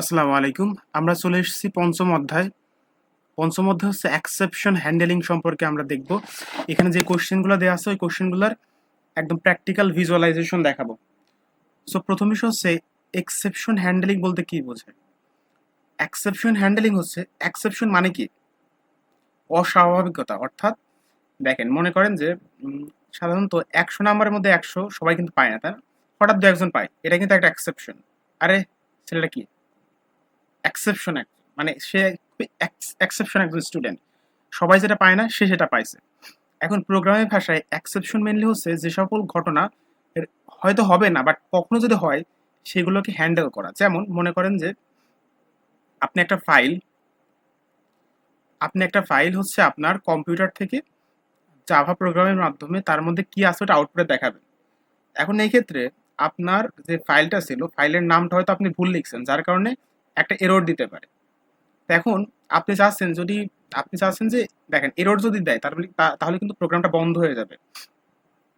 আসসালামু আলাইকুম। আমরা চলে এসেছি পঞ্চম অধ্যায়। পঞ্চম অধ্যায় হচ্ছে অ্যাকসেপশন হ্যান্ডেলিং সম্পর্কে আমরা দেখব। এখানে যে কোশ্চেনগুলো দেওয়া আছে, ওই কোশ্চেনগুলোর একদম প্র্যাকটিক্যাল ভিজুয়ালাইজেশন দেখাবো। সো প্রথম হচ্ছে এক্সেপশন হ্যান্ডেলিং বলতে কি বোঝায়? অ্যাকসেপশন হ্যান্ডেলিং হচ্ছে অ্যাকসেপশন মানে কি? অস্বাভাবিকতা, অর্থাৎ দেখেন, মনে করেন যে সাধারণত একশো নাম্বারের মধ্যে একশো সবাই কিন্তু পায় না, তাই? হঠাৎ দু একজন পায়, এটা কিন্তু একটা অ্যাকসেপশন আরে, ছেলেটা কি? এক্সেপশন মানে সে এক্সেপশন একজন স্টুডেন্ট সবাই যেটা পায় না, সে সেটা পাইছে। এখন প্রোগ্রামের ভাষায় এক্সেপশন মেনলি হচ্ছে যে সকল ঘটনা হয়তো হবে না বাট কখনো যদি হয়, সেগুলোকে হ্যান্ডেল করা। যেমন মনে করেন যে, আপনি একটা ফাইল আপনি একটা ফাইল হচ্ছে আপনার কম্পিউটার থেকে জাভা প্রোগ্রামের মাধ্যমে তার মধ্যে কি আছে ওটা আউটপুটে দেখাবেন। এখন এই ক্ষেত্রে আপনার যে ফাইলটা ছিল ফাইলের নামটা হয়তো আপনি ভুল লিখছেন, যার কারণে একটা এরর দিতে পারে। এখন আপনি চাচ্ছেন যদি, আপনি চাচ্ছেন যে, দেখেন এরর যদি দেয়, তার মানে তাহলে কিন্তু প্রোগ্রামটা বন্ধ হয়ে যাবে।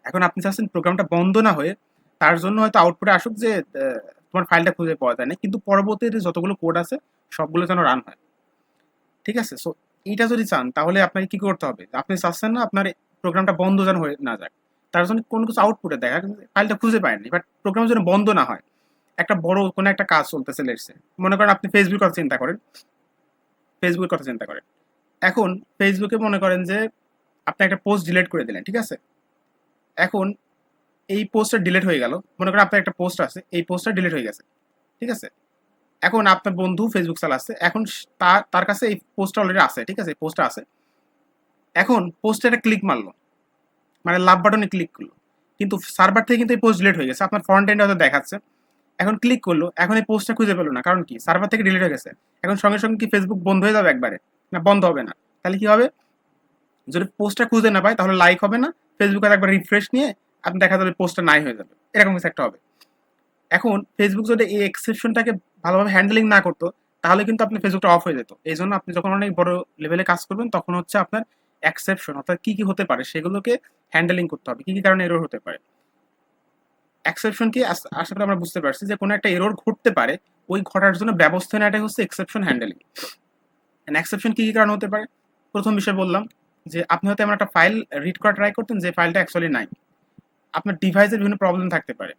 এখন আপনি চাচ্ছেন প্রোগ্রামটা বন্ধ না হয়ে তার জন্য হয়তো আউটপুটে আসুক যে তোমার ফাইলটা খুঁজে পাওয়া যায় না কিন্তু পরবর্তীতে যতগুলো কোড আছে, সবগুলো যেন রান হয়। ঠিক আছে? সো এইটা যদি চান, তাহলে আপনাকে কি করতে হবে? আপনি চাচ্ছেন না আপনার প্রোগ্রামটা বন্ধ যেন হয়ে না যাক। তার জন্য কোনো কিছু আউটপুটে দেখা ফাইলটা খুঁজে পায়নি বাট প্রোগ্রাম যেন বন্ধ না হয়। একটা বড় কোনো একটা কাজ চলতেছে লেটসে মনে করেন আপনি ফেসবুক কথা চিন্তা করেন। ফেসবুকের কথা চিন্তা করেন। এখন ফেসবুকে মনে করেন যে আপনি একটা পোস্ট ডিলিট করে দিলেন, ঠিক আছে? এখন এই পোস্টটা ডিলিট হয়ে গেল। মনে করেন আপনার একটা পোস্ট আছে, এই পোস্টটা ডিলিট হয়ে গেছে, ঠিক আছে? এখন আপনার বন্ধু ফেসবুক চালাচ্ছে, এখন তার তার কাছে এই পোস্টটা অলরেডি আছে, ঠিক আছে? পোস্টটা আছে। এখন পোস্টে একটা ক্লিক মারলো। মানে লাভ বাটনে ক্লিক করল। কিন্তু সার্ভার থেকে কিন্তু এই পোস্ট ডিলিট হয়ে গেছে। আপনার ফ্রন্ট এন্ডে হয়তো দেখাচ্ছে। এখন ক্লিক করল, এখন এই পোস্টটা খুঁজে পেল না। কারণ কি? সার্ভার থেকে ডিলিট হয়ে গেছে। এখন সঙ্গে সঙ্গে কি ফেসবুক বন্ধ হয়ে যাবে একবারে? না, বন্ধ হবে না। তাহলে কি হবে? যদি পোস্টটা খুঁজে না পায়, তাহলে লাইক হবে না। ফেসবুকে একবার রিফ্রেশ নিয়ে আপনি দেখা যাবে পোস্টটা নাই হয়ে যাবে। এরকম কিছু একটা হবে। এখন ফেসবুক যদি এই এক্সেপশনটাকে ভালোভাবে হ্যান্ডেলিং না করতো, তাহলে কিন্তু আপনি ফেসবুকটা অফ হয়ে যেত। এই জন্য আপনি যখন অনেক বড় লেভেলে কাজ করবেন, তখন হচ্ছে আপনার এক্সেপশন অর্থাৎ কি কি হতে পারে, সেগুলোকে হ্যান্ডেলিং করতে হবে। কি কি কারণে এরর হতে পারে? এক্সেপশন কি? আশা করি আমরা বুঝতে পারছি যে কোনো একটা এরর ঘটতে পারে, ওই ঘটার জন্য ব্যবস্থা নেওয়াটাই হচ্ছে এক্সেপশন হ্যান্ডেলিং এক্সেপশন কী কী কারণ হতে পারে? প্রথম বিষয় বললাম যে আপনি হয়তো এমন একটা ফাইল রিড করা ট্রাই করতেন যে ফাইলটা অ্যাকচুয়ালি নাই। আপনার ডিভাইসের বিভিন্ন প্রবলেম থাকতে পারে।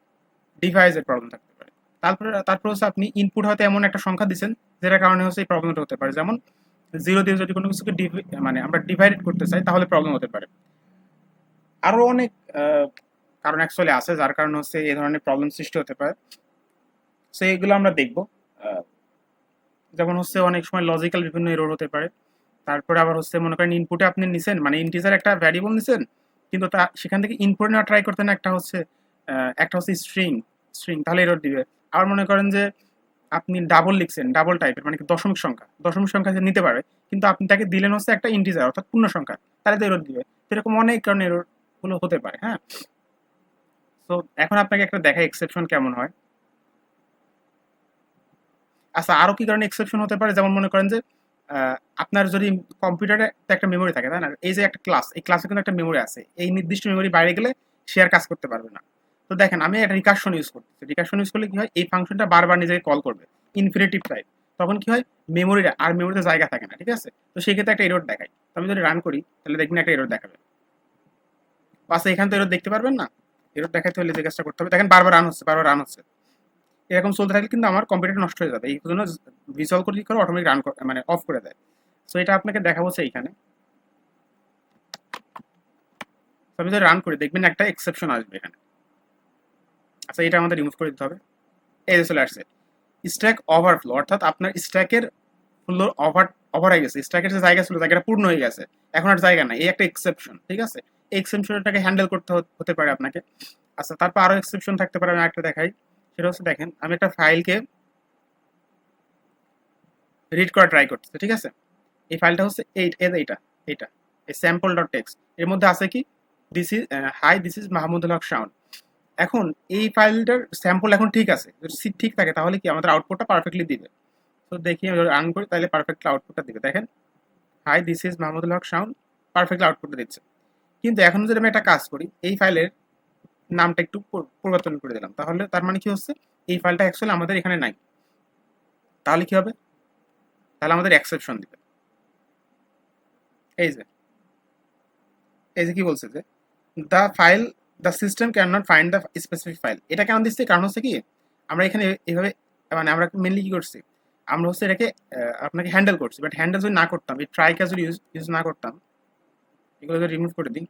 ডিভাইসের প্রবলেম থাকতে পারে। তারপরে, তারপর হচ্ছে আপনি ইনপুট হয়তো এমন একটা সংখ্যা দিচ্ছেন যেটার কারণে হচ্ছে এই প্রবলেমটা হতে পারে। যেমন জিরো দিয়ে যদি কোনো কিছুকে মানে আমরা ডিভাইডেড করতে চাই তাহলে প্রবলেম হতে পারে। আরও অনেক কারণ অ্যাকচুয়ালি আছে যার কারণে হচ্ছে এই ধরনের প্রবলেম সৃষ্টি হতে পারে। সো এগুলো আমরা দেখব। যেমন হচ্ছে অনেক সময় লজিক্যাল বিভিন্ন এরর হতে পারে। তারপরে আবার হচ্ছে মনে করেন ইনপুটে আপনি নিছেন মানে ইন্টিজার একটা ভ্যারিয়েবল নিছেন কিন্তু তা সেখান থেকে ইনপুট নেওয়া ট্রাই করতেন একটা হচ্ছে আহ, একটা হচ্ছে স্ট্রিং স্ট্রিং তাহলে এরর দিবে। আবার মনে করেন যে আপনি ডাবল লিখছেন ডাবল টাইপের মানে দশমিক সংখ্যা। দশমিক সংখ্যা সে নিতে পারে কিন্তু আপনি তাকে দিলেন হচ্ছে একটা ইন্টিজার অর্থাৎ পূর্ণ সংখ্যা তাহলে তো এরর দিবে। এরকম অনেক কারণে এররগুলো হতে পারে হ্যাঁ। তো এখন আপনাকে একটা দেখা এক্সেপশন কেমন হয়। আচ্ছা আরও কি কারণে এক্সেপশন হতে পারে? যেমন মনে করেন যে আপনার যদি কম্পিউটারে একটা মেমোরি থাকে, তাই না? এই যে একটা ক্লাস এই ক্লাসে কিন্তু একটা মেমোরি আছে। এই নির্দিষ্ট মেমোরি বাইরে গেলে সে আর কাজ করতে পারবে না। তো দেখেন, আমি একটা রিকার্শন ইউজ করতেছি। রিকাশন ইউজ করলে কি হয়? এই ফাংশনটা বারবার নিজেকে কল করবে। ইনফিনিটিভ টাইপ তখন কি হয়? মেমোরিটা আর মেমোরিতে জায়গা থাকে না, ঠিক আছে? তো সেই ক্ষেত্রে একটা এরর দেখায়। তো আমি যদি রান করি, তাহলে দেখবেন একটা এরর দেখাবে। আচ্ছা এখানে তো এরর দেখতে পারবেন না? এরর দেখাতে হলে যে কাজটা করতে হবে। দেখেন বারবার রান হচ্ছে, বারবার রান হচ্ছে। এরকম চলতে থাকলে কিন্তু আমার কম্পিউটার নষ্ট হয়ে যাবে। এই জন্য ভিজুয়াল করে কি করে অটোমেটিক রান মানে অফ করে দেয়। সো এটা আপনাকে দেখাবো হচ্ছে এইখানে। আমি যদি রান করি, দেখবেন একটা এক্সেপশন আসবে এখানে। আচ্ছা এটা আমাদের রিমুভ করে দিতে হবে। এই চলে আসছে। স্ট্যাক ওভারফ্লো অর্থাৎ আপনার স্ট্যাকের ফ্লো ওভার ওভার হয়ে গেছে। স্ট্যাকের যে জায়গা ছিল, জায়গাটা পূর্ণ হয়ে গেছে। এখন আর জায়গা নাই। এই একটা এক্সেপশন ঠিক আছে? এক্সেপশনটাকে হ্যান্ডেল করতে হতে- পারে আপনাকে। আচ্ছা তারপর আরও এক্সেপশন থাকতে পারে, আমি একটা দেখাই। সেটা হচ্ছে দেখেন, আমি একটা ফাইলকে রিড করা ট্রাই করতেছি, ঠিক আছে? এই ফাইলটা হচ্ছে এই এই এইটা এইটা, এই স্যাম্পল ডট টেক্সট এর মধ্যে আছে কি? This is hi this is Mahmudul Haque Shaon এখন এই ফাইলটার স্যাম্পল এখন ঠিক আছে, যদি ঠিক থাকে, তাহলে কি আমাদের আউটপুটটা পারফেক্টলি দিবে? তো দেখি রান করি, তাহলে পারফেক্টলি আউটপুটটা দিবে। দেখেন hi this is Mahmudul Haque Shaon perfectly আউটপুটটা দিচ্ছে। কিন্তু এখন যদি আমি একটা কাজ করি, এই ফাইলের নামটা একটু পরিবর্তন করে দিলাম, তাহলে তার মানে কি হচ্ছে? এই ফাইলটা অ্যাকচুয়ালি আমাদের এখানে নাই। তাহলে কি হবে? তাহলে আমাদের এক্সেপশন দিবে। এই যে এই যে কি বলছে যে the file the system can not find the specific file এটা কেন দিচ্ছে? কারণ হচ্ছে কি, আমরা এখানে এইভাবে মানে আমরা মেনলি কি করছি? আমরা হচ্ছে এটাকে আপনাকে হ্যান্ডেল করছি। বাট হ্যান্ডেল যদি না করতাম, এই ট্রাই কাজ যদি ইউজ ইউজ না করতাম এগুলো যদি রিমুভ করে দিই।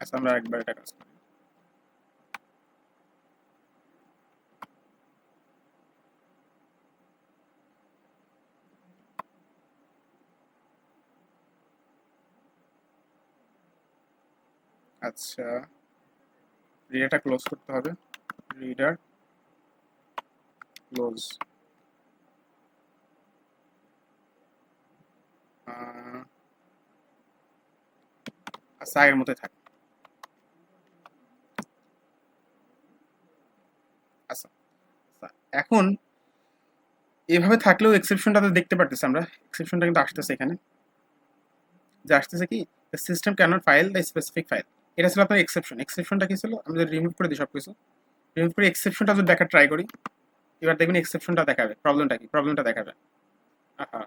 আচ্ছা আমরা একবার এটা কাজ আচ্ছা রিডারটা ক্লোজ করতে হবে। রিডার ক্লোজ আচ্ছা আগের মতোই থাক। আচ্ছা আচ্ছা, এখন এভাবে থাকলেও এক্সেপশনটা তো দেখতে পারতেছি আমরা। এক্সেপশনটা কিন্তু আসতেছে এখানে। যে আসতেছে কি? System cannot file the specific file এটা ছিল আপনার এক্সেপশন এক্সেপশনটা কি ছিল? আমি যদি রিমুভ করে দিই সব কিছু রিমুভ করে এক্সেপশনটা যদি দেখার ট্রাই করি এবার দেখবেন এক্সেপশনটা দেখাবে। প্রবলেমটা কি? প্রবলেমটা দেখাবে। আহা।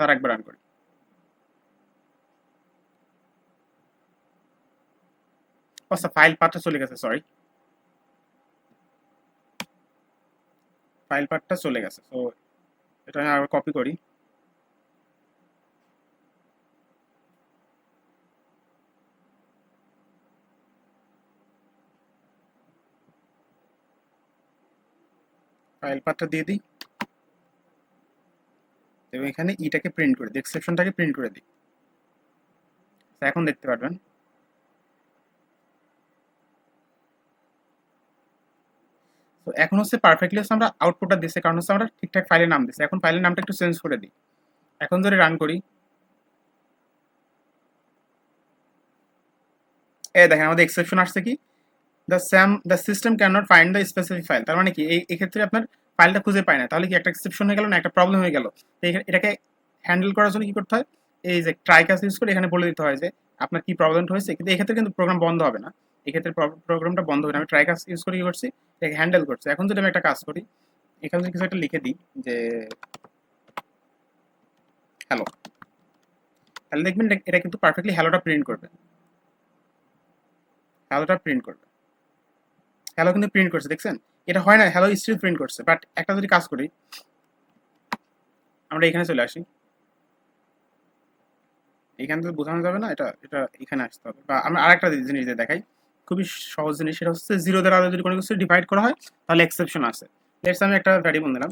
স্যার একবার রান করি আচ্ছা ফাইল পাথটা চলে গেছে সরি ফাইল পার্টটা চলে গেছে তো এটা আমি আবার কপি করি ফাইল পার্টটা দিয়ে দিই এবং এখানে ইটাকে প্রিন্ট করে দিই এক্সেপশনটাকে প্রিন্ট করে দিই। এখন দেখতে পারবেন। তো এখন হচ্ছে পারফেক্টলি হচ্ছে আমরা আউটপুটটা দিচ্ছি কারণ হচ্ছে আমরা ঠিকঠাক ফাইলের নাম দিচ্ছি এখন ফাইলের নামটা একটু চেঞ্জ করে দিই। এখন যদি রান করি এ দেখেন আমাদের এক্সেপশন আসছে কি? The same the system can not find the specific file তার মানে কি? এই, এক্ষেত্রে আপনার ফাইলটা খুঁজে পায় না। তাহলে কি একটা এক্সেপশন হয়ে গেল না একটা প্রবলেম হয়ে গেল? তো এটাকে হ্যান্ডেল করার জন্য কি করতে হয়? এই যে ট্রাই কাজ ইউজ করে এখানে বলে দিতে হয় যে, আপনার কি প্রবলেমটা হয়েছে? কিন্তু এক্ষেত্রে কিন্তু প্রোগ্রাম বন্ধ হবে না। এক্ষেত্রে প্রোগ্রামটা বন্ধ হবে না। আমি ট্রাই কাজ ইউজ করে কি করছি? এটাকে হ্যান্ডেল করছি। এখন যদি আমি একটা কাজ করি, এখানে যদি কিছু একটা লিখে দিই যে হ্যালো তাহলে দেখবেন এটা- এটা কিন্তু পারফেক্টলি হ্যালোটা প্রিন্ট করবে। হ্যালোটা প্রিন্ট করবে। হ্যালো কিন্তু প্রিন্ট করছে, দেখছেন? এটা হয় না হ্যালো স্টিল প্রিন্ট করছে বাট একটা যদি কাজ করি, আমরা এখানে চলে আসি। এখানে তো বোঝানো যাবে না, এটা এটা এখানে আসতে হবে। বা আমরা আরেকটা জিনিস দিয়ে দেখাই। খুবই সহজ জিনিস, সেটা হচ্ছে জিরো দ্বারা যদি কোনো কিছু ডিভাইড করা হয়, তাহলে এক্সেপশন আছে। লেটস আমি একটা ভ্যারিয়েবল দিলাম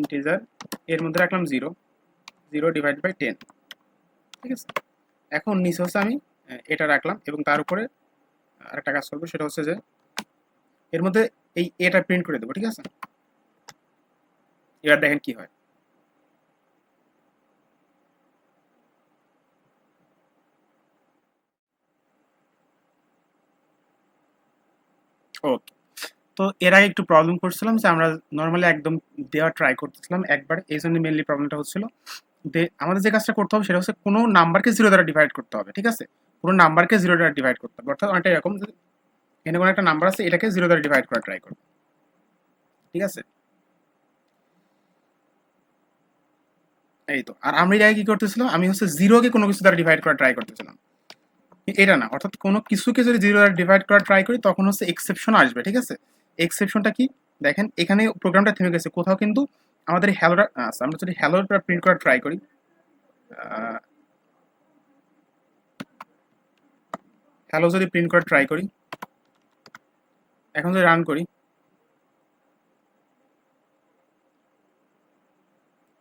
ইন্টিজার এর মধ্যে রাখলাম zero zero divide by ten ঠিক আছে? এখন নিচে হচ্ছে আমি এটা রাখলাম এবং তার উপরে আরেকটা কাজ করব, সেটা হচ্ছে যে, এর মধ্যে এই এটা প্রিন্ট করে দেবো, ঠিক আছে? এবার দেখেন কি হয়। ওকে তো এর আগে একটু প্রবলেম করছিলাম যে আমরা নর্মালি একদম দেওয়া ট্রাই করতেছিলাম একবার, এই জন্য মেনলি প্রবলেমটা হচ্ছিল যে আমাদের যে কাজটা করতে হবে সেটা হচ্ছে কোনো নাম্বারকে জিরো দ্বারা ডিভাইড করতে হবে, ঠিক আছে? কোনো নাম্বারকে জিরো দ্বারা ডিভাইড করতে হবে, অর্থাৎ অনেকটা এরকম এখানে কোনো একটা নাম্বার আছে, এটাকে জিরো দ্বারা ডিভাইড করা ট্রাই করবে। ঠিক আছে? এই তো আর এই জায়গায় কি করতেছিলাম? আমি হচ্ছে জিরোকে কোনো কিছু দ্বারা ডিভাইড করা ট্রাই করতেছিলাম। এটা না, অর্থাৎ কোনো কিছুকে যদি জিরো দ্বারা ডিভাইড করা ট্রাই করি, তখন হচ্ছে এক্সেপশন আসবে, ঠিক আছে? এক্সেপশনটা কি? দেখেন, এখানে প্রোগ্রামটা থেমে গেছে। কোথাও কিন্তু আমাদের হ্যালোটা আচ্ছা আমরা যদি হ্যালোটা প্রিন্ট করা ট্রাই করি হ্যালো যদি প্রিন্ট করা ট্রাই করি এখন যদি রান করি।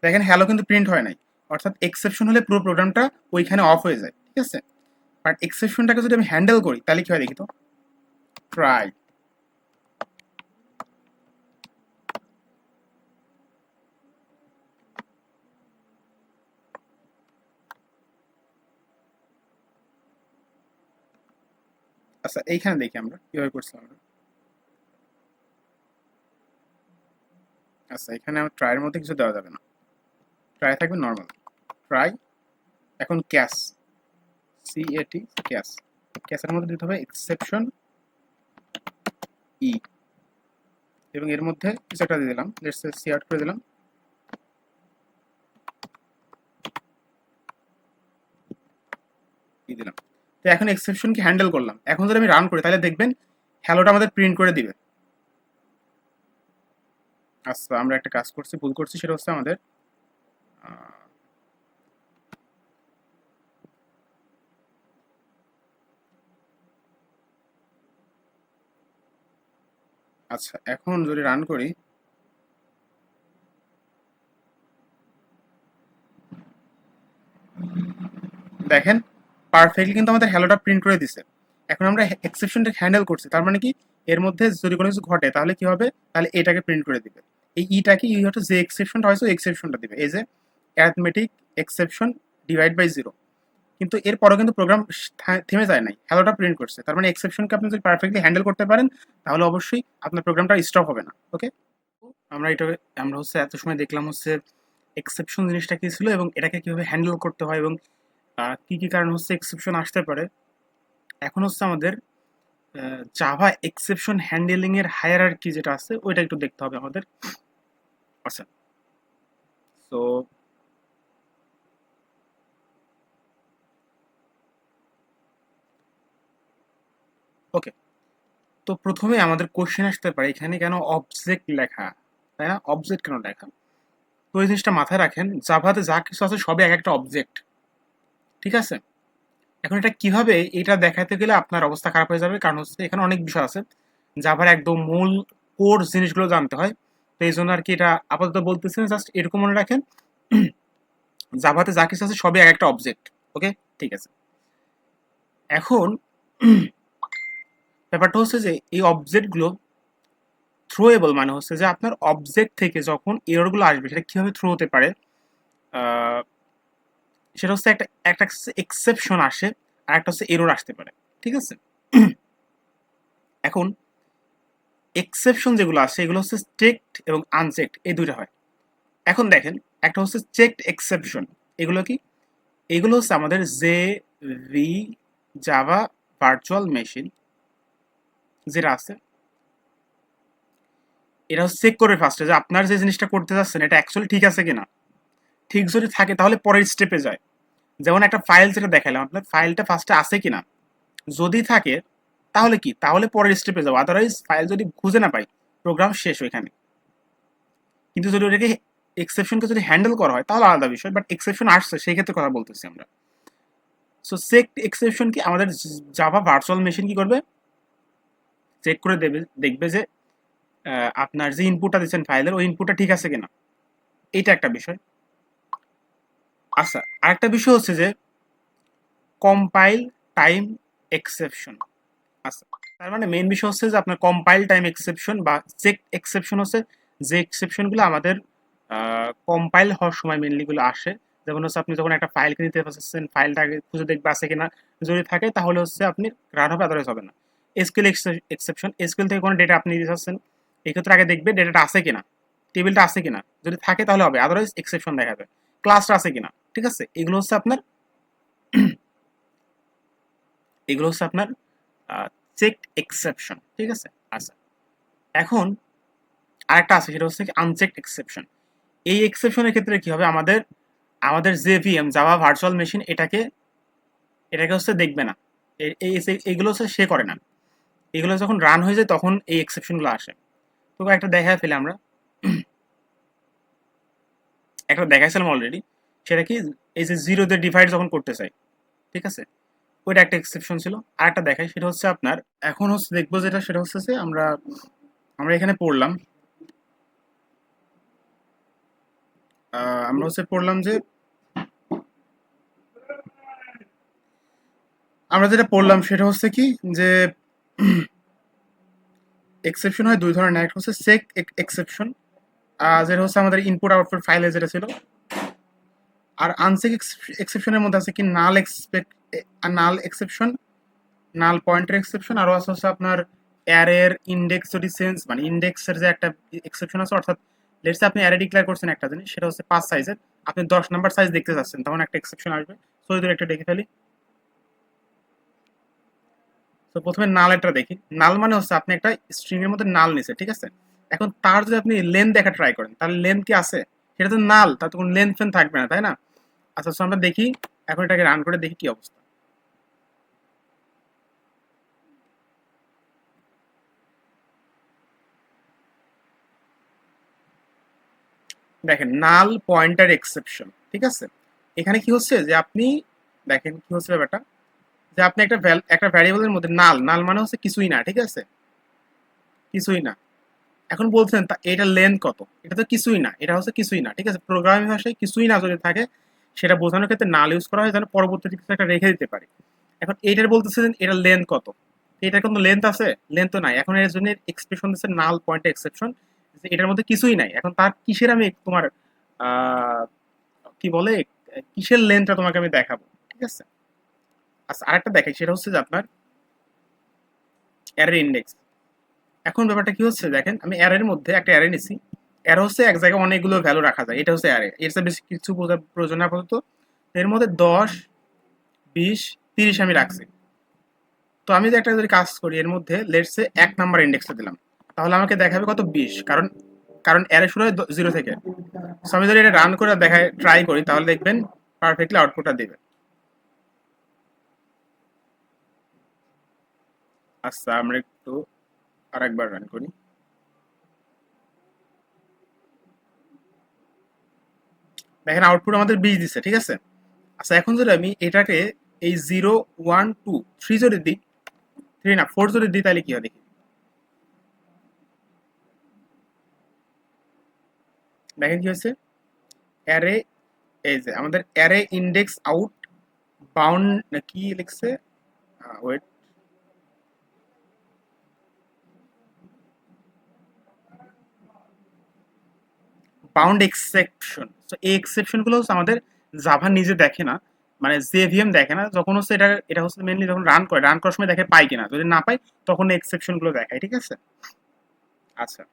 দেখেন হ্যালো কিন্তু প্রিন্ট হয় নাই। অর্থাৎ এক্সেপশন হলে পুরো প্রোগ্রামটা ওইখানে অফ হয়ে যায়, ঠিক আছে? বাট এক্সেপশনটাকে যদি আমি হ্যান্ডেল করি, তাহলে কি হয় দেখি তো? ট্রাই আচ্ছা এইখানে দেখি আমরা, কীভাবে করছিলাম আমরা। আচ্ছা এখানে আমার ট্রাইয়ের মধ্যে কিছু দেওয়া যাবে না। ট্রাই থাকবে নর্মাল ট্রাই এখন ক্যাশ সি এটি ক্যাশ ক্যাশের মধ্যে দিতে হবে এক্সেপশন ই এবং এর মধ্যে কিছু একটা দিয়ে দিলাম। লেটস সি আউট করে দিলাম। দিলাম। তো এখন এক্সেপশনকে হ্যান্ডেল করলাম। এখন যদি আমি রান করি, তাহলে দেখবেন হ্যালোটা আমাদের প্রিন্ট করে দিবে। আচ্ছা আমরা একটা কাজ করছি, ভুল করছি, সেটা হচ্ছে আমাদের আচ্ছা এখন যদি রান করি, দেখেন পারফেক্টলি কিন্তু আমাদের হ্যালোটা প্রিন্ট করে দিছে। এখন আমরা এক্সেপশনটা হ্যান্ডেল করছি, তার মানে কি? এর মধ্যে যদি কোনো কিছু ঘটে, তাহলে কি হবে? তাহলে এটাকে প্রিন্ট করে দিবে। এই ইটাকে ই হচ্ছে যে এক্সেপশনটা হয়েছে এক্সেপশনটা দিবে। এই যে arithmetic exception divide by zero কিন্তু এরপরও কিন্তু প্রোগ্রাম থেমে যায় নাই। হ্যালোটা প্রিন্ট করছে। তার মানে এক্সেপশনকে আপনি যদি পারফেক্টলি হ্যান্ডেল করতে পারেন, তাহলে অবশ্যই আপনার প্রোগ্রামটা স্টপ হবে না। ওকে আমরা এটা, আমরা হচ্ছে এত সময় দেখলাম হচ্ছে এক্সেপশন জিনিসটা কী ছিল এবং এটাকে কীভাবে হ্যান্ডেল করতে হয় এবং কি কি কারণ হচ্ছে এক্সেপশন আসতে পারে। এখন হচ্ছে আমাদের জাভা এক্সেপশন হ্যান্ডেলিং এর হায়ার কি যেটা আছে, ওইটা একটু দেখতে হবে আমাদের। আচ্ছা। তো ওকে তো প্রথমে আমাদের কোশ্চেন আসতে পারে, এখানে কেন অবজেক্ট লেখা? তাই না? অবজেক্ট কেন লেখা? তো এই জিনিসটা মাথায় রাখেন জাভাতে যা কিছু আছে সবই এক একটা অবজেক্ট ঠিক আছে? এখন এটা কীভাবে এটা দেখাতে গেলে আপনার অবস্থা খারাপ হয়ে যাবে? কারণ হচ্ছে এখানে অনেক বিষয় আছে। জাভার একদম মূল কোর জিনিসগুলো জানতে হয়। তো এই জন্য আর কি এটা আপাতত বলতেছেন জাস্ট এরকম মনে রাখেন। জাভাতে যা কিছু আছে সবই এক একটা অবজেক্ট ওকে ঠিক আছে। এখন ব্যাপারটা হচ্ছে যে এই অবজেক্টগুলো থ্রোয়েবল মানে হচ্ছে যে আপনার অবজেক্ট থেকে যখন এররগুলো আসবে, সেটা কীভাবে থ্রো হতে পারে? সেটা হচ্ছে একটা একটা এক্সেপশন আসে আর একটা হচ্ছে এরর আসতে পারে, ঠিক আছে? এখন এক্সেপশন যেগুলো আছে, এগুলো হচ্ছে চেকড এবং আনচেকড এই দুইটা হয়। এখন দেখেন, একটা হচ্ছে চেকড এক্সেপশন এগুলো কি? এগুলো হচ্ছে আমাদের J V Java virtual machine যেটা আছে এটা হচ্ছে চেক করবে ফার্স্টে যে আপনার যে জিনিসটা করতে যাচ্ছেন, এটা অ্যাকচুয়ালি ঠিক আছে কিনা? ঠিক যদি থাকে, তাহলে পরের স্টেপে যায়। যেমন একটা ফাইল যেটা দেখালাম আপনার ফাইলটা ফার্স্টে আছে কিনা? যদি থাকে, তাহলে কি? তাহলে পরের স্টেপে যাব। আদারওয়াইজ ফাইল যদি খুঁজে না পাই প্রোগ্রাম শেষ ওইখানে। কিন্তু যদি ওটাকে এক্সেপশনকে যদি হ্যান্ডেল করা হয়, তাহলে আলাদা বিষয় বাট এক্সেপশন আসছে, সেই ক্ষেত্রে কথা বলতেছি আমরা। সো চেক এক্সেপশন কি? আমাদের জাভা ভার্চুয়াল মেশিন কি করবে? চেক করে দেবে, দেখবে যে আপনার যে ইনপুটটা দিচ্ছেন ফাইলের ওই ইনপুটটা ঠিক আছে কিনা? এইটা একটা বিষয়। আচ্ছা আরেকটা বিষয় হচ্ছে যে কম্পাইল টাইম এক্সেপশন আচ্ছা তার মানে মেইন বিষয় হচ্ছে যে আপনার কম্পাইল টাইম এক্সেপশন বা চেক এক্সেপশন হচ্ছে, যে এক্সেপশনগুলো আমাদের কম্পাইল হওয়ার সময় মেনলি গুলো আসে। যেমন হচ্ছে আপনি যখন একটা ফাইলকে নিতে পারছেন ফাইলটা আগে খুঁজে দেখবে আছে কিনা। যদি থাকে তাহলে হচ্ছে আপনি রান হবে আদারওয়াইজ হবে না। এসকিউএল এক্সেপশন এসকিউএল থেকে কোনো ডেটা আপনি দিতে চাচ্ছেন এক্ষেত্রে আগে দেখবে ডেটাটা আছে কিনা টেবিলটা আছে কিনা। যদি থাকে তাহলে হবে আদারওয়াইজ এক্সেপশন দেখাবে ক্লাসটা আছে কিনা ঠিক আছে? এগুলো হচ্ছে আপনার, এগুলো হচ্ছে আপনার চেক এক্সেপশন ঠিক আছে? আচ্ছা এখন আরেকটা আছে, সেটা হচ্ছে আনচেক এক্সেপশন এই এক্সেপশনের ক্ষেত্রে কি হবে? আমাদের আমাদের যে ভিএম জাভা ভার্চুয়াল মেশিন এটাকে এটাকে হচ্ছে দেখবে না। এ- এই এই- হচ্ছে সে করে না। এগুলো যখন রান হয়ে যায়, তখন এই এক্সেপশনগুলো আসে। তো একটা দেখা ফেলে আমরা। একটা দেখাইছিলাম অলরেডি সেটা কি? এই যে জিরো দিয়ে ডিভাইড যখন করতে চাই, ঠিক আছে? ওইটা একটা এক্সেপশন ছিল। আর একটা দেখাই, সেটা হচ্ছে আপনার, এখন হচ্ছে দেখব যেটা, সেটা হচ্ছে যে আমরা আমরা এখানে পড়লাম আমরা হচ্ছে পড়লাম যে, আমরা যেটা পড়লাম সেটা হচ্ছে কি যে এক্সেপশন হয় দুই ধরনের, একটা হচ্ছে সেক এক্সেপশন যেটা হচ্ছে আমাদের ইনপুট আউটপুট ফাইলে যেটা ছিল আর আনসেক এক্সেপশনের মধ্যে আছে কি? নাল এক্সপেক্ট নাল এক্সেপশন নাল পয়েন্টের এক্সেপশন আরও আছে হচ্ছে আপনার অ্যারের ইন্ডেক্স যদি সেন্স মানে ইন্ডেক্সের যে একটা এক্সেপশন আছে, অর্থাৎ লেটসে আপনি অ্যারে ডিক্লেয়ার করছেন একটা জিনিস, সেটা হচ্ছে পাঁচ সাইজের আপনি দশ নাম্বার সাইজ দেখতে চাচ্ছেন তখন একটা এক্সেপশন আসবে। সৈদুর একটা দেখে ফেলি। তো প্রথমে নালেরটা দেখি। নাল মানে হচ্ছে আপনি একটা স্ট্রিং এর মধ্যে নাল নিছে, ঠিক আছে? এখন তার যদি আপনি লেন দেখা ট্রাই করেন তাহলে লেন কি আছে? সেটা তো নাল তার তো কোনো লেন ফেন থাকবে না, তাই না? আচ্ছা তো আমরা দেখি, এখন এটাকে রান করে দেখি কি অবস্থা। দেখেন নাল পয়েন্টার এক্সেপশন ঠিক আছে? এখানে কি হচ্ছে যে আপনি, দেখেন কি হচ্ছে ব্যাপারটা, যে আপনি একটা একটা ভ্যারিয়েবলের মধ্যে নাল নাল মানে হচ্ছে কিছুই না, ঠিক আছে? কিছুই না। এখন বলছেন, তা এটার লেন্থ কত? এটা তো কিছুই না, এটা হচ্ছে কিছুই না, ঠিক আছে? প্রোগ্রামিং ভাষায় কিছুই না যদি থাকে সেটা বোঝানোর ক্ষেত্রে নাল ইউজ করা হয়, যেন পরবর্তীতে কিছু একটা রেখে দিতে পারি। এখন এইটার বলতেছেন এটার লেন্থ কত? এটার কোনো লেন্থ আছে? লেন্থ তো নাই। এখন এর জন্য এক্সপ্রেশন দিচ্ছে নাল পয়েন্ট এক্সেপশন এটার মধ্যে কিছুই নাই। এখন তার কিসের আমি তোমার কি বলে? কিসের লেন্থটা তোমাকে আমি দেখাবো? ঠিক আছে? আচ্ছা আরেকটা দেখাই। সেটা হচ্ছে যে আপনার অ্যারে ইন্ডেক্স এখন ব্যাপারটা কি হচ্ছে? দেখেন, আমি অ্যারের মধ্যে একটা অ্যারে নিছি। অ্যারে হচ্ছে এক জায়গায় অনেকগুলো ভ্যালু রাখা যায়। এটা হচ্ছে অ্যারে এর চেয়ে বেশি কিছু প্রয়োজন আপাতত। এর মধ্যে দশ, বিশ, তিরিশ আমি রাখছি। তো আমি যদি একটা যদি কাজ করি, এর মধ্যে লেটসে এক নাম্বার ইন্ডেক্সটা দিলাম, তাহলে আমাকে দেখাবে কত? বিশ। কারণ কারণ অ্যারে শুরু হয় জিরো থেকে। So আমি যদি এটা রান করে দেখায় ট্রাই করি, তাহলে দেখবেন পারফেক্টলি আউটপুটটা দেবে। আচ্ছা আমরা একটু আরেকবার রান করি। দেখেন আউটপুট আমাদের বিশ দিচ্ছে ঠিক আছে? আচ্ছা এখন যদি আমি এটাকে এই জিরো ওয়ান টু থ্রি যদি দিই থ্রি না ফোর যদি দিই, তাহলে কি হয় দেখি? দেখেন কি হয়েছে? অ্যারে এই যে আমাদের অ্যারে ইন্ডেক্স আউট বাউন্ড না কি লিখছে? ওয়েট বাউন্ড এক্সেপশন তো এই এক্সেপশনগুলো হচ্ছে আমাদের জাভা নিজে দেখে না। মানে জেভিএম দেখে না। যখন হচ্ছে এটা এটা হচ্ছে মেনলি যখন রান করে রান করার সময় দেখে পাই কিনা। যদি না পাই তখন এক্সেপশনগুলো দেখায়, ঠিক আছে? আচ্ছা।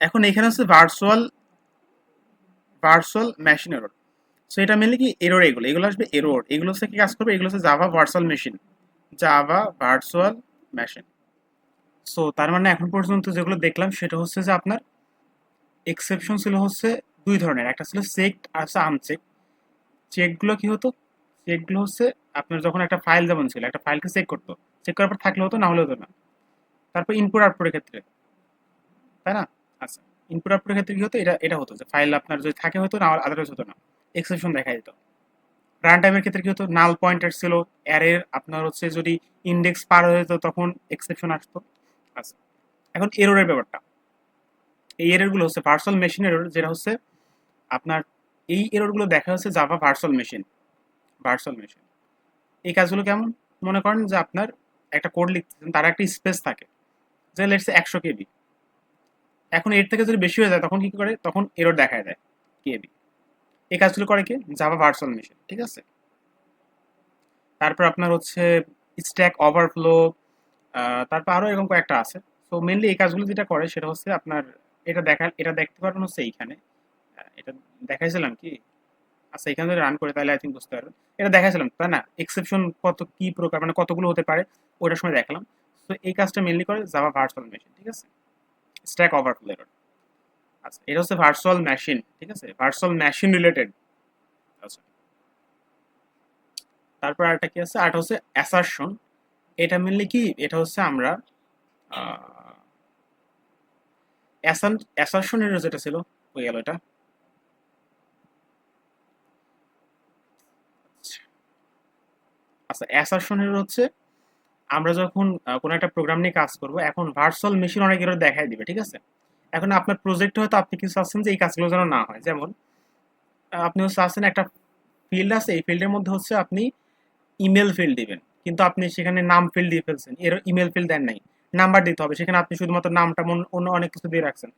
এখন এখানে হচ্ছে virtual virtual machine error so এটা মেনলি কি এরর এগুলো? এগুলো আসবে এরর এগুলো হচ্ছে কি কাজ করবে? এগুলো হচ্ছে Java virtual machine Java virtual machine so তার মানে এখন পর্যন্ত যেগুলো দেখলাম, সেটা হচ্ছে যে আপনার এক্সেপশন ছিল হচ্ছে দুই ধরনের, একটা ছিল চেকড আর হচ্ছে আনচেক চেকগুলো কি হতো? চেকগুলো হচ্ছে আপনার যখন একটা ফাইল যেমন ছিল, একটা ফাইলকে চেক করতো। চেক করার পর থাকলে হতো, না হলে হতো না। তারপর ইনপুট আউটপুটের ক্ষেত্রে, তাই না? আচ্ছা ইনপুট আউটপুটের ক্ষেত্রে কি হতো? এটা এটা হতো যে ফাইল আপনার যদি থাকে হতো, না আদারওয়াইজ হতো না। এক্সেপশন দেখা যেত রান টাইমের ক্ষেত্রে কি হতো? নাল পয়েন্টার ছিল অ্যারের আপনার হচ্ছে যদি ইন্ডেক্স পার হয়ে যেত, তখন এক্সেপশন আসতো। আচ্ছা এখন এররের ব্যাপারটা। এই এররগুলো হচ্ছে ভার্চুয়াল মেশিন এরর যেটা হচ্ছে আপনার এই এররগুলো দেখা হচ্ছে Java virtual machine virtual machine এই কাজগুলো কেমন? মনে করেন যে আপনার একটা কোড লিখতেছেন, তার একটা স্পেস থাকে। যে লেটসে একশো কেবি। এখন এর থেকে যদি বেশি হয়ে যায়, তখন কি করে? তখন এরর দেখা দেয় কেবি। এই কাজগুলো করে কি? জাভা ভার্চুয়াল মেশিন ঠিক আছে? তারপর আপনার হচ্ছে স্ট্যাক ওভারফ্লো তারপর আরও এরকম কয়েকটা আছে। তো মেনলি এই কাজগুলো যেটা করে, সেটা হচ্ছে আপনার, এটা দেখা, এটা দেখতে পারবেন হচ্ছে এইখানে। এটা দেখাইছিলাম কি? আচ্ছা এখানে রান করে তাহলে আই থিঙ্ক বুঝতে পারবেন। এটা দেখাইছিলাম, তাই না? এক্সেপশন কত কি প্রকার মানে কতগুলো হতে পারে ওটার সময় দেখালাম। তো এই কাজটা মেনলি করে জাভা ভার্চুয়াল মেশিন ঠিক আছে? স্ট্যাক ওভারফ্লো এরর আচ্ছা এটা হচ্ছে ভার্চুয়াল মেশিন ঠিক আছে? ভার্চুয়াল মেশিন রিলেটেড তারপর আরেকটা কি আছে? আরেকটা হচ্ছে অ্যাসারশন এটা মেনলি কি? এটা হচ্ছে আমরা অ্যাসারশন এর যেটা ছিল হয়ে গেল এটা। আচ্ছা অ্যাসারশন এর হচ্ছে আমরা যখন কোনো একটা প্রোগ্রাম নিয়ে কাজ করব, এখন ভার্চুয়াল মেশিন অনেক এরর দেখাই দিবে, ঠিক আছে? এখন আপনার প্রজেক্টে হয়তো আপনি কিছু চাচ্ছেন যে এই কাজগুলো যেন না হয়। যেমন আপনি হচ্ছে চাচ্ছেন একটা ফিল্ড আছে, এই ফিল্ডের মধ্যে হচ্ছে আপনি ইমেল ফিল্ড দিবেন। কিন্তু আপনি সেখানে নাম ফিল্ড দিয়ে ফেলছেন, এর ইমেল ফিল্ড দেন নাই। নাম্বার দিতে হবে, সেখানে আপনি শুধুমাত্র নামটা মন- অন্য অনেক কিছু দিয়ে রাখছেন।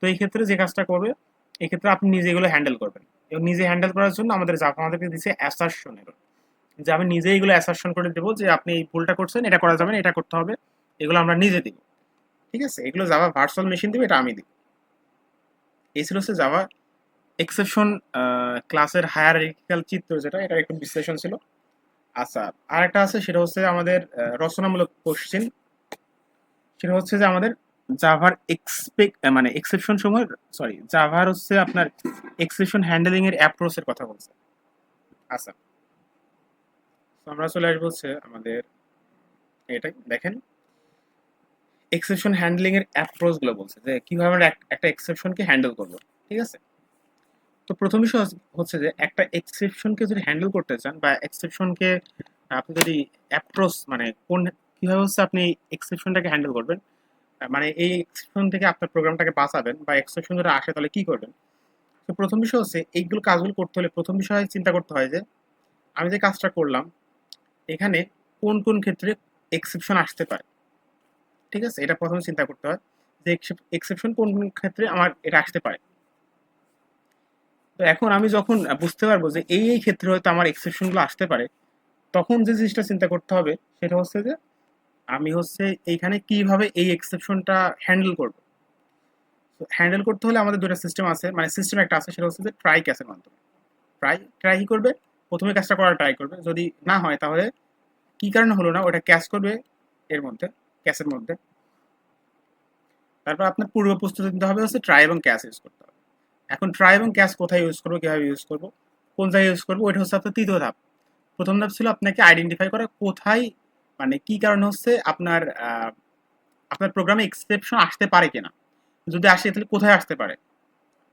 তো এই ক্ষেত্রে যে কাজটা করবে, এই ক্ষেত্রে আপনি নিজে এগুলো হ্যান্ডেল করবেন। এবং নিজে হ্যান্ডেল করার জন্য আমাদের জাভা আমাদেরকে দিচ্ছে অ্যাসারশন এর যে আমি নিজে এগুলো অ্যাসারশন করে দেবো যে আপনি এই ভুলটা করছেন, এটা করা যাবে এটা করতে হবে, এগুলো আমরা নিজে দিব। ঠিক আছে? এগুলো জাভা ভার্চুয়াল মেশিন দিবে, এটা আমি দিব। এই ছিল হচ্ছে জাভা এক্সেপশন ক্লাসের হায়ারার্কিক্যাল চিত্র যেটা এটা একটু বিশ্লেষণ ছিল। আচ্ছা আর একটা আছে, সেটা হচ্ছে আমাদের রচনামূলক কোশ্চেন সেটা হচ্ছে যে আমাদের জাভার এক্সপেক্ট মানে এক্সেপশন সময় সরি জাভার হচ্ছে আপনার এক্সেপশন হ্যান্ডেলিং এর অ্যাপ্রোচের কথা বলছে। আচ্ছা আমরা চলে আসব হচ্ছে আমাদের এটাই দেখেন। এক্সেপশন হ্যান্ডলিং এর অ্যাপ্রোচগুলো বলছে যে কীভাবে আমরা এক- একটা এক্সেপশনকে হ্যান্ডেল করব, ঠিক আছে? তো প্রথম বিষয় হচ্ছে- হচ্ছে যে একটা এক্সেপশনকে যদি হ্যান্ডেল করতে চান বা এক্সেপশনকে আপনি যদি অ্যাপ্রোচ মানে কোন কীভাবে হচ্ছে আপনি এক্সেপশনটাকে হ্যান্ডেল করবেন মানে এই এক্সেপশন থেকে আপনার প্রোগ্রামটাকে বাঁচাবেন বা এক্সেপশন যদি আসে তাহলে কি করবেন? তো প্রথম বিষয় হচ্ছে এইগুলো কাজগুলো করতে হলে প্রথম বিষয় চিন্তা করতে হয় যে আমি যে কাজটা করলাম এখানে কোন কোন ক্ষেত্রে এক্সেপশন আসতে পারে? ঠিক আছে? এটা প্রথমে চিন্তা করতে হয় যে এক্সেপশন কোন কোন ক্ষেত্রে আমার এটা আসতে পারে। তো এখন আমি যখন বুঝতে পারব যে এই এই ক্ষেত্রে হয়তো আমার এক্সেপশনগুলো আসতে পারে, তখন যে জিনিসটা চিন্তা করতে হবে সেটা হচ্ছে যে আমি হচ্ছে এইখানে কীভাবে এই এক্সেপশনটা হ্যান্ডেল করব? হ্যান্ডেল করতে হলে আমাদের দুটো সিস্টেম আছে। মানে সিস্টেম একটা আছে, সেটা হচ্ছে যে ট্রাই ক্যাসের মাধ্যমে। ট্রাই ট্রাই করবে? প্রথমে কাজটা করার ট্রাই করবে। যদি না হয় তাহলে কি কারণে হলো না? ওটা ক্যাশ করবে এর মধ্যে ক্যাশের মধ্যে। তারপর আপনার পূর্ব প্রস্তুতি নিতে হবে হচ্ছে ট্রাই এবং ক্যাশ ইউজ করতে হবে। এখন ট্রাই এবং ক্যাশ কোথায় ইউজ করব, কীভাবে ইউজ করব, কোন জায়গায় ইউজ করব, ওইটা হচ্ছে আপনার তৃতীয় ধাপ। প্রথম ধাপ ছিল আপনাকে আইডেন্টিফাই করা কোথায় মানে কি কারণে হচ্ছে আপনার আপনার প্রোগ্রামে এক্সেপশন আসতে পারে কিনা। যদি আসে তাহলে কোথায় আসতে পারে?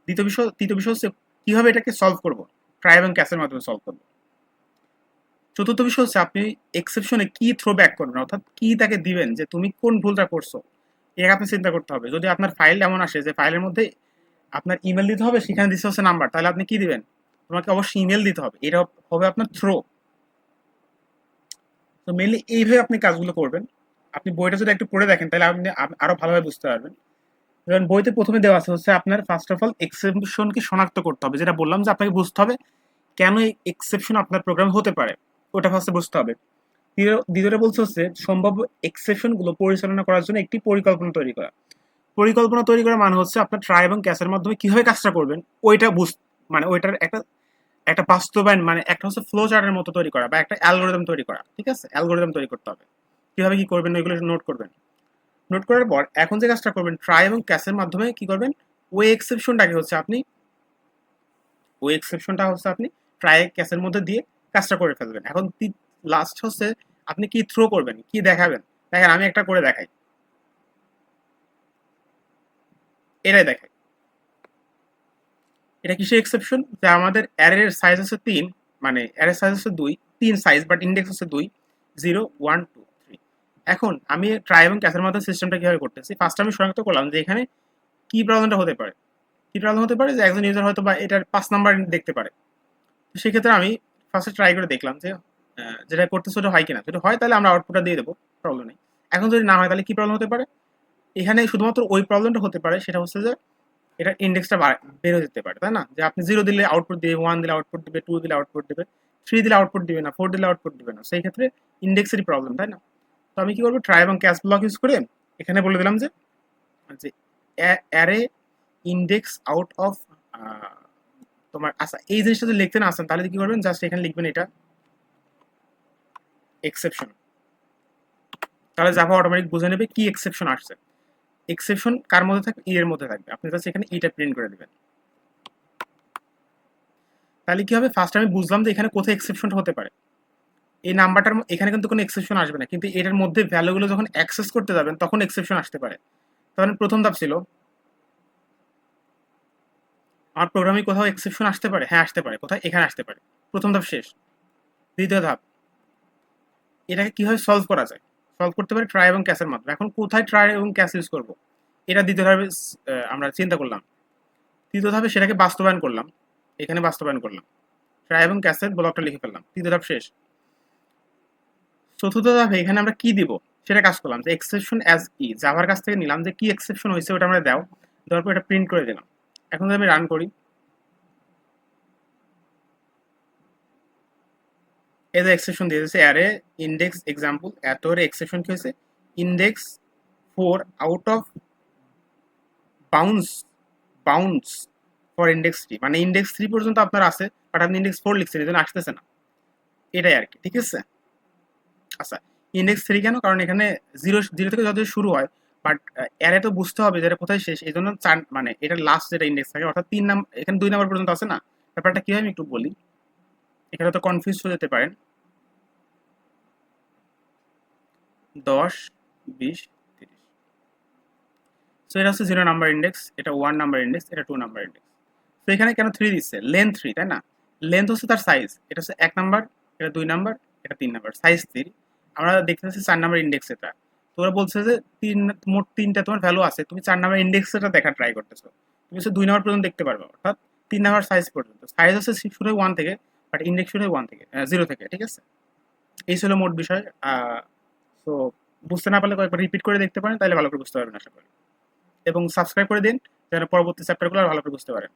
দ্বিতীয় বিষয়, তৃতীয় বিষয় হচ্ছে কীভাবে এটাকে সলভ করব? ট্রাই এবং ক্যাশের মাধ্যমে সলভ করব। চতুর্থ বিষয় হচ্ছে আপনি এক্সেপশনে কি থ্রো ব্যাক করবেন? অর্থাৎ কি তাকে দিবেন? যে তুমি কোন ভুলটা করছ? এটা আপনি চিন্তা করতে হবে। যদি আপনার ফাইল এমন আসে যে ফাইলের মধ্যে আপনার ইমেল দিতে হবে, সেখানে দিতে হচ্ছে নাম্বার তাহলে আপনি কি দিবেন? তোমাকে অবশ্যই ইমেল দিতে হবে। এটা হবে আপনার থ্রো তো মেনলি এইভাবে আপনি কাজগুলো করবেন। আপনি বইটা যদি একটু পড়ে দেখেন, তাহলে আপনি আরও ভালোভাবে বুঝতে পারবেন। যেমন বইতে প্রথমে দেওয়া আছে হচ্ছে আপনার ফার্স্ট অফ অল এক্সেপশনকে শনাক্ত করতে হবে। যেটা বললাম যে আপনাকে বুঝতে হবে কেন এক্সেপশন আপনার প্রোগ্রাম হতে পারে। ওটা ফার্স্টে বুঝতে হবে। দ্বিতীয়- দ্বিতীয়টা বলছে হচ্ছে, সম্ভাব্য এক্সেপশনগুলো পরিচালনা করার জন্য একটি পরিকল্পনা তৈরি করা। পরিকল্পনা তৈরি করা মানে হচ্ছে আপনার ট্রাই এবং ক্যাশের মাধ্যমে কীভাবে কাজটা করবেন, ওইটা বুঝ মানে ওইটার একটা একটা বাস্তবায়ন মানে একটা হচ্ছে ফ্লো চার্টের মতো তৈরি করা বা একটা অ্যালগোরিদম তৈরি করা, ঠিক আছে? অ্যালগোরিদম তৈরি করতে হবে। কীভাবে কি করবেন, ওইগুলো নোট করবেন। নোট করার পর এখন যে কাজটা করবেন ট্রাই এবং ক্যাশের মাধ্যমে কি করবেন, ওই এক্সেপশনটাকে হচ্ছে আপনি, ওই এক্সেপশনটা হচ্ছে আপনি ট্রাই ক্যাশের মধ্যে দিয়ে কাজটা করে ফেলবেন। এখন লাস্ট হচ্ছে আপনি কি থ্রো করবেন, কি দেখাবেন? দেখেন, আমি একটা করে দেখাই। এটাই দেখাই। এটা কিসের এক্সেপশন যে আমাদের অ্যারের সাইজ হচ্ছে তিন মানে অ্যারের সাইজ হচ্ছে দুই, তিন সাইজ বাট ইন্ডেক্স হচ্ছে দুই জিরো ওয়ান টু থ্রি এখন আমি ট্রাই এবং ক্যাশের মধ্যে সিস্টেমটা কীভাবে করতেছি? ফার্স্ট আমি শনাক্ত করলাম যে এখানে কি প্রবলেমটা হতে পারে? কি প্রবলেম হতে পারে? যে একজন ইউজার হয়তো বা এটার পাঁচ নাম্বার দেখতে পারে। সেক্ষেত্রে আমি ফার্স্টে ট্রাই করে দেখলাম যে যেটা করতেছে ওটা হয় কিনা। যদি হয় তাহলে আমরা আউটপুটটা দিয়ে দেবো প্রবলেম নেই। এখন যদি না হয় তাহলে কী প্রবলেম হতে পারে? এখানে শুধুমাত্র ওই প্রবলেমটা হতে পারে, সেটা হচ্ছে যে, এটা ইন্ডেক্সটা বের যেতে পারে, তাই না? যে আপনি জিরো দিলে আউটপুট দিবে ওয়ান দিলে আউটপুট দিবে টু দিলে আউটপুট দিবে থ্রি দিলে আউটপুট দিবে না ফোর দিলে আউটপুট দিবে না। সেই ক্ষেত্রে ইন্ডেক্সেরই প্রবলেম তাই না? তো আমি কি করব? ট্রাই এবং ক্যাশ ব্লক ইউজ করে এখানে বলে দিলাম যে অ্যারে ইন্ডেক্স আউট অফ তোমার আচ্ছা এই জিনিসটা যদি লিখতে না আসেন, তাহলে কি করবেন? জাস্ট এখানে লিখবেন এটা। এক্সেপশন তাহলে জাভা অটোমেটিক বুঝে নেবে কি এক্সেপশন আসছে। এক্সেপশন কার মধ্যে থাকবে? ই এর মধ্যে থাকবে। আপনি জাস্ট এখানে ইটা প্রিন্ট করে দেবেন। তাহলে কি হবে? ফার্স্ট আমি বুঝলাম যে এখানে কোথায় এক্সেপশন হতে পারে। এই নাম্বারটার এখানে কিন্তু কোনো এক্সেপশন আসবে না। কিন্তু এটার মধ্যে ভ্যালুগুলো যখন অ্যাক্সেস করতে যাবেন, তখন এক্সেপশন আসতে পারে। তখন প্রথম ধাপ ছিল আমার প্রোগ্রামে কোথাও এক্সেপশন আসতে পারে? হ্যাঁ আসতে পারে। কোথায় এখানে আসতে পারে। প্রথম ধাপ শেষ। দ্বিতীয় ধাপ। এটাকে কীভাবে সলভ করা যায়? সলভ করতে পারি ট্রাই এবং ক্যাশের মাধ্যমে। এখন কোথায় ট্রাই এবং ক্যাশ ইউজ করব? এটা দ্বিতীয় ধাপে আমরা চিন্তা করলাম। তৃতীয় ধাপে সেটাকে বাস্তবায়ন করলাম। এখানে বাস্তবায়ন করলাম। ট্রাই এবং ক্যাশের ব্লকটা লিখে ফেললাম। তৃতীয় ধাপ শেষ। চতুর্থ ধাপে এখানে আমরা কি দিব? সেটা কাজ করলাম যে এক্সেপশন অ্যাজ ই জাভার কাছ থেকে নিলাম যে কি এক্সেপশন হয়েছে ওটা আমরা দাও। দেওয়ার পর এটা প্রিন্ট করে দিলাম। এখন আমি রান করি যে এক্সেপশন দিয়ে দিয়েছে অ্যারে ইন্ডেক্স এক্সাম্পল এত এক্সেপশন কি হয়েছে? Index four out of bounds bounds for index three মানে ইন্ডেক্স থ্রি পর্যন্ত আপনার আছে বাট আপনি ইন্ডেক্স ফোর লিখছেন, এই জন্য আসতেছে না। এটাই আর কি, ঠিক আছে? আচ্ছা ইন্ডেক্স থ্রি কেন? কারণ এখানে জিরো জিরো থেকে যত শুরু হয় বাট এরে তো বুঝতে হবে যে কোথায় শেষ, এই জন্য মানে এটা লাস্ট যেটা ইন্ডেক্স থাকে, অর্থাৎ তিন নাম্বার এখানে দুই নাম্বার পর্যন্ত আছে না? ব্যাপারটা কি হয় আমি একটু বলি। এখানে তো কনফিউজ হয়ে যেতে পারেন। দশ, বিশ, তিরিশ। সো এটা হচ্ছে জিরো নাম্বার ইন্ডেক্স এটা ওয়ান নাম্বার ইন্ডেক্স এটা টু নাম্বার ইন্ডেক্স তো এখানে কেন থ্রি দিচ্ছে? লেন্থ থ্রি তাই না? লেন্থ হচ্ছে তার সাইজ এটা হচ্ছে এক নাম্বার এটা দুই নাম্বার এটা তিন নাম্বার সাইজ থ্রি আমরা দেখতে পাচ্ছি চার নাম্বার ইন্ডেক্স এটা। তো ওরা বলছে যে তিন, মোট তিনটা তোমার ভ্যালু আছে। তুমি চার নাম্বার ইন্ডেক্সটা দেখা ট্রাই করতেছো। তুমি হচ্ছে দুই নাম্বার পর্যন্ত দেখতে পারবে, অর্থাৎ তিন নাম্বার সাইজ পর্যন্ত। সাইজ হচ্ছে শুরু ওয়ান থেকে বাট ইন্ডেক্স শুরু ওয়ান থেকে জিরো থেকে, ঠিক আছে? এই ছিল মোট বিষয় তো বুঝতে না পারলে কয়েকবার রিপিট করে দেখতে পারেন, তাহলে ভালো করে বুঝতে পারবেন আশা করি। এবং সাবস্ক্রাইব করে দিন, যেন পরবর্তী চ্যাপ্টারগুলো আর ভালো করে বুঝতে পারেন।